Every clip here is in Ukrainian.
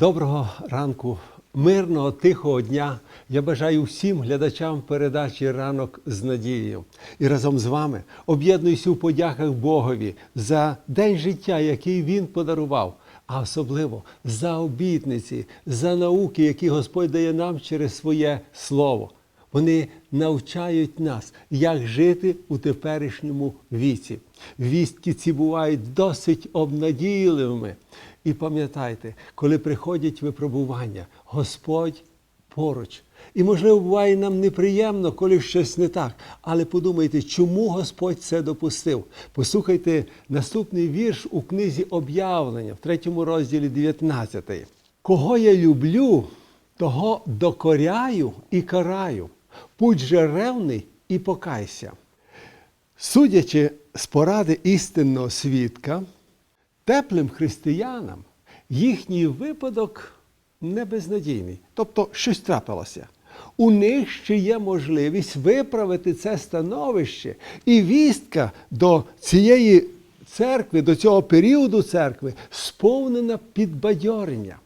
Доброго ранку, мирного, тихого дня. Я бажаю всім глядачам передачі ранок з надією. І разом з вами об'єднуюся у подяках Богові за день життя, який Він подарував, а особливо за обітниці, за науки, які Господь дає нам через своє слово. Вони навчають нас, як жити у теперішньому віці. Вістки ці бувають досить обнадійливими. І пам'ятайте, коли приходять випробування, Господь поруч. І, можливо, буває нам неприємно, коли щось не так. Але подумайте, чому Господь це допустив. Послухайте наступний вірш у книзі об'явлення в третьому розділі 19. Кого я люблю, того докоряю і караю. Будь же ревний і покайся. Судячи з поради істинного свідка, теплим християнам їхній випадок не безнадійний, тобто щось трапилося. У них ще є можливість виправити це становище, і вістка до цієї церкви, до цього періоду церкви сповнена підбадьорення.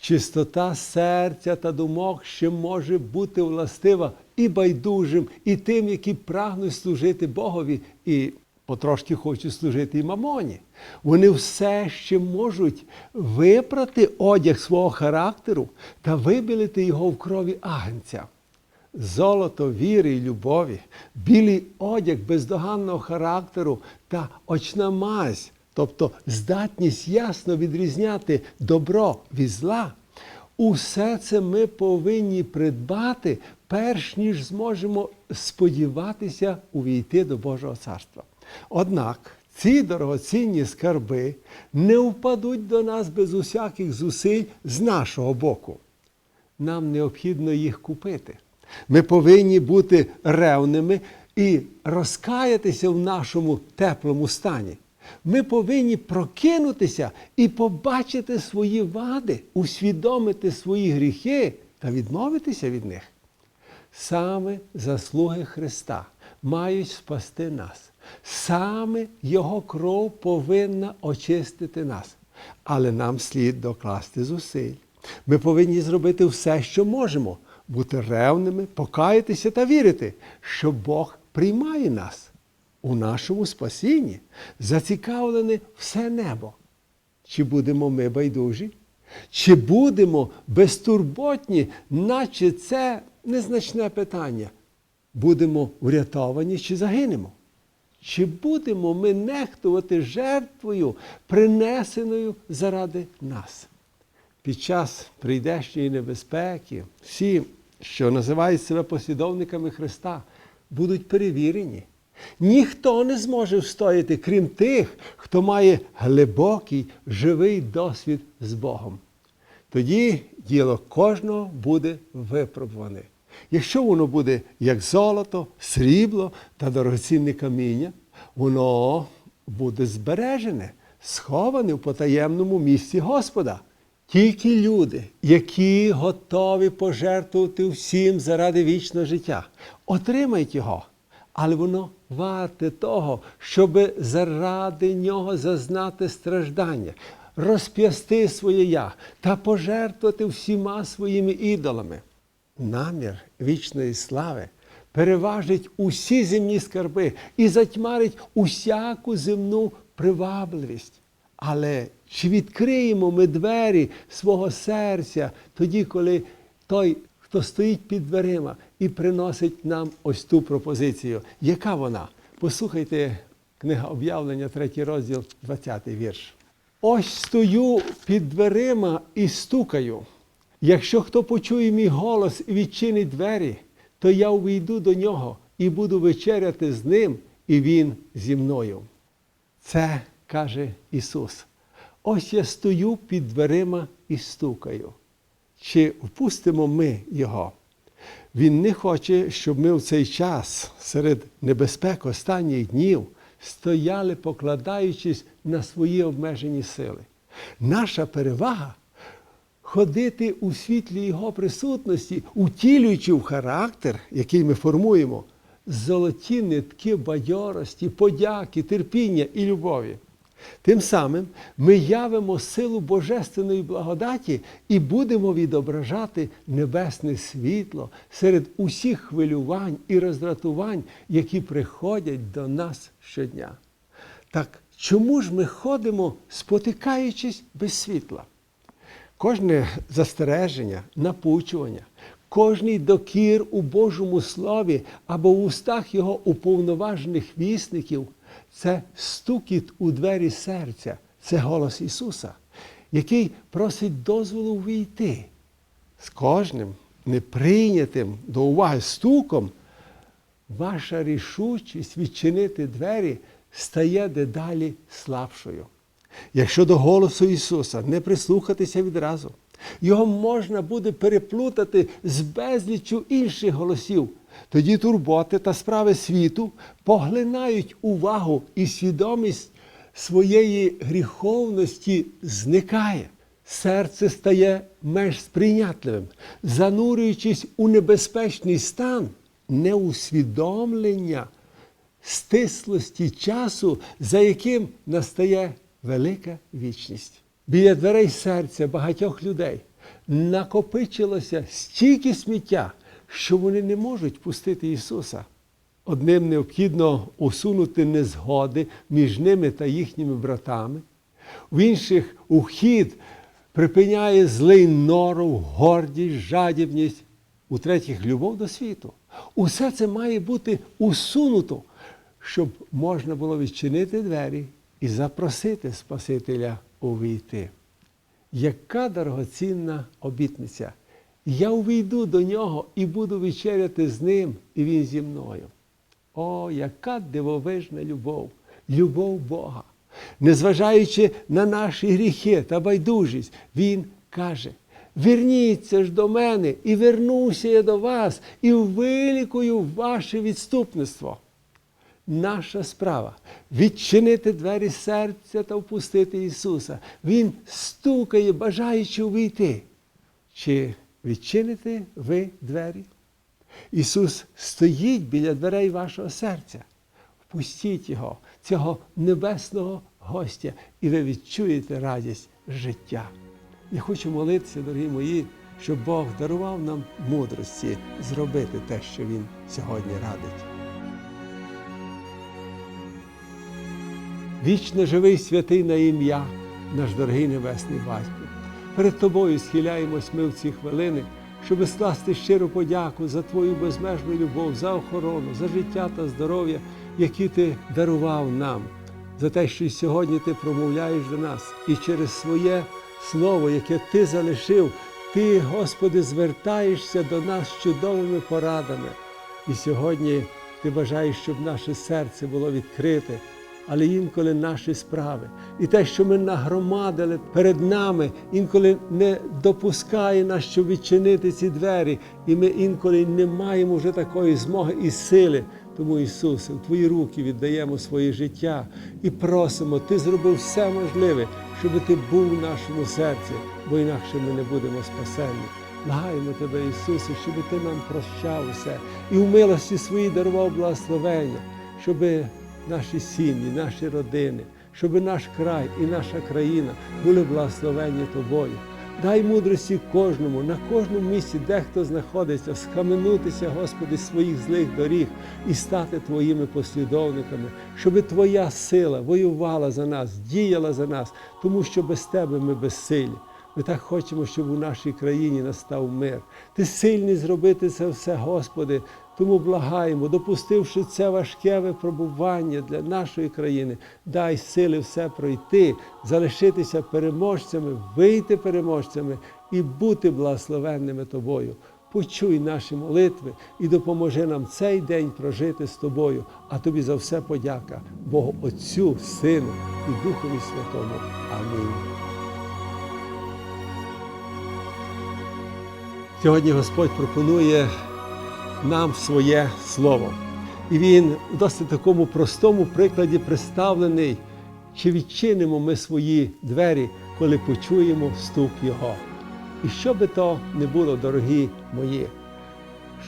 Чистота серця та думок ще може бути властива і байдужим, і тим, які прагнуть служити Богові, і потрошки хочуть служити і мамоні. Вони все ще можуть випрати одяг свого характеру та вибілити його в крові агнця. Золото віри і любові, білий одяг бездоганного характеру та очна мазь, тобто здатність ясно відрізняти добро від зла. Усе це ми повинні придбати, перш ніж зможемо сподіватися увійти до Божого царства. Однак ці дорогоцінні скарби не впадуть до нас без усяких зусиль з нашого боку. Нам необхідно їх купити. Ми повинні бути ревними і розкаятися в нашому теплому стані. Ми повинні прокинутися і побачити свої вади, усвідомити свої гріхи та відмовитися від них. Саме заслуги Христа мають спасти нас. Саме Його кров повинна очистити нас. Але нам слід докласти зусиль. Ми повинні зробити все, що можемо, бути ревними, покаятися та вірити, що Бог приймає нас у нашому спасінні, зацікавлене все небо. Чи будемо ми байдужі? Чи будемо безтурботні, наче це незначне питання? Будемо врятовані чи загинемо? Чи будемо ми нехтувати жертвою, принесеною заради нас? Під час прийдешньої небезпеки всі, що називають себе послідовниками Христа, будуть перевірені. Ніхто не зможе встояти, крім тих, хто має глибокий живий досвід з Богом. Тоді діло кожного буде випробуване. Якщо воно буде як золото, срібло та дорогоцінне каміння, воно буде збережене, сховане в потаємному місці Господа. Тільки люди, які готові пожертвувати всім заради вічного життя, отримають його. Але воно варте того, щоб заради нього зазнати страждання, розп'ясти своє я та пожертвувати всіма своїми ідолами. Намір вічної слави переважить усі земні скарби і затьмарить усяку земну привабливість. Але чи відкриємо ми двері свого серця тоді, коли той, хто стоїть під дверима і приносить нам ось ту пропозицію? Яка вона? Послухайте книга об'явлення, третій розділ, 20 вірш. Ось стою під дверима і стукаю. Якщо хто почує мій голос і відчинить двері, то я увійду до нього і буду вечеряти з ним, і він зі мною. Це каже Ісус. Ось я стою під дверима і стукаю. Чи впустимо ми Його? Він не хоче, щоб ми в цей час серед небезпек останніх днів стояли, покладаючись на свої обмежені сили. Наша перевага ходити у світлі Його присутності, утілюючи в характер, який ми формуємо, золоті нитки бадьорості, подяки, терпіння і любові. Тим самим ми явимо силу Божественної благодаті і будемо відображати небесне світло серед усіх хвилювань і роздратувань, які приходять до нас щодня. Так чому ж ми ходимо, спотикаючись без світла? Кожне застереження, напучування, кожний докір у Божому Слові або в устах його уповноважених вісників це стукіт у двері серця, це голос Ісуса, який просить дозволу війти. З кожним неприйнятим до уваги стуком, ваша рішучість відчинити двері стає дедалі слабшою. Якщо до голосу Ісуса не прислухатися відразу, його можна буде переплутати з безліччю інших голосів. Тоді турботи та справи світу поглинають увагу і свідомість своєї гріховності зникає. Серце стає менш сприйнятливим, занурюючись у небезпечний стан неусвідомлення стислості часу, за яким настає велика вічність. Біля дверей серця багатьох людей накопичилося стільки сміття, що вони не можуть пустити Ісуса. Одним необхідно усунути незгоди між ними та їхніми братами, в інших ухід припиняє злий норов, гордість, жадібність, у третіх любов до світу. Усе це має бути усунуто, щоб можна було відчинити двері і запросити Спасителя увійти. Яка дорогоцінна обітниця! Я увійду до нього і буду вечеряти з ним, і він зі мною. О, яка дивовижна любов, любов Бога! Незважаючи на наші гріхи та байдужість, Він каже: Верніться ж до мене, і вернуся я до вас, і вилікую ваше відступництво. Наша справа відчинити двері серця та впустити Ісуса. Він стукає, бажаючи увійти. Чи відчините ви двері? Ісус стоїть біля дверей вашого серця. Впустіть Його, цього небесного гостя, і ви відчуєте радість життя. Я хочу молитися, дорогі мої, щоб Бог дарував нам мудрості зробити те, що Він сьогодні радить. Вічно живий святий на ім'я, наш дорогий Небесний Батько. Перед Тобою схиляємось ми в ці хвилини, щоб скласти щиру подяку за Твою безмежну любов, за охорону, за життя та здоров'я, які Ти дарував нам, за те, що й сьогодні Ти промовляєш до нас і через своє слово, яке Ти залишив, Ти, Господи, звертаєшся до нас чудовими порадами. І сьогодні Ти бажаєш, щоб наше серце було відкрите але інколи наші справи. І те, що ми нагромадили перед нами, інколи не допускає нас, щоб відчинити ці двері, і ми інколи не маємо вже такої змоги і сили. Тому, Ісусе, в Твої руки віддаємо своє життя і просимо, Ти зробив все можливе, щоб Ти був в нашому серці, бо інакше ми не будемо спасені. Благаємо Тебе, Ісусе, щоб Ти нам прощав усе і в милості своїй дарував благословення, щоби наші сім'ї, наші родини, щоб наш край і наша країна були благословені Тобою. Дай мудрості кожному, на кожному місці, де хто знаходиться, схаменутися, Господи, своїх злих доріг і стати Твоїми послідовниками, щоб Твоя сила воювала за нас, діяла за нас, тому що без Тебе ми безсилі. Ми так хочемо, щоб у нашій країні настав мир. Ти сильний зробити це все, Господи. Тому благаємо, допустивши це важке випробування для нашої країни, дай сили все пройти, залишитися переможцями, вийти переможцями і бути благословенними Тобою. Почуй наші молитви і допоможи нам цей день прожити з тобою, а тобі за все подяка, Богу Отцю, Сину і Духові Святому. Амінь. Сьогодні Господь пропонує нам своє слово. І він у досить такому простому прикладі представлений, чи відчинимо ми свої двері, коли почуємо стук Його. І що би то не було, дорогі мої,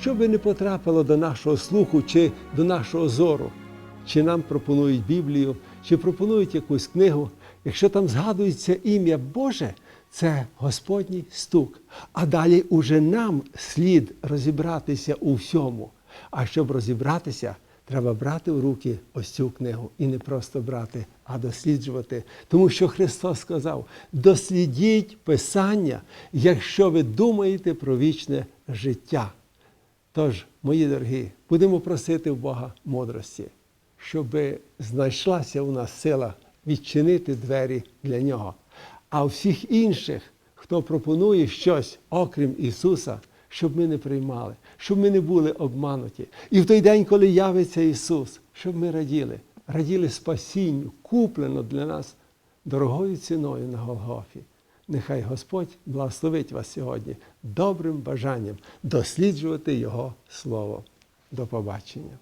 що би не потрапило до нашого слуху чи до нашого зору, чи нам пропонують Біблію, чи пропонують якусь книгу, якщо там згадується ім'я Боже, це Господній стук. А далі уже нам слід розібратися у всьому. А щоб розібратися, треба брати в руки ось цю книгу і не просто брати, а досліджувати. Тому що Христос сказав: дослідіть Писання, якщо ви думаєте про вічне життя. Тож, мої дорогі, будемо просити в Бога мудрості, щоб знайшлася у нас сила відчинити двері для нього. А всіх інших, хто пропонує щось, окрім Ісуса, щоб ми не приймали, щоб ми не були обмануті. І в той день, коли явиться Ісус, щоб ми раділи, раділи спасінню, куплено для нас дорогою ціною на Голгофі. Нехай Господь благословить вас сьогодні добрим бажанням досліджувати Його Слово. До побачення.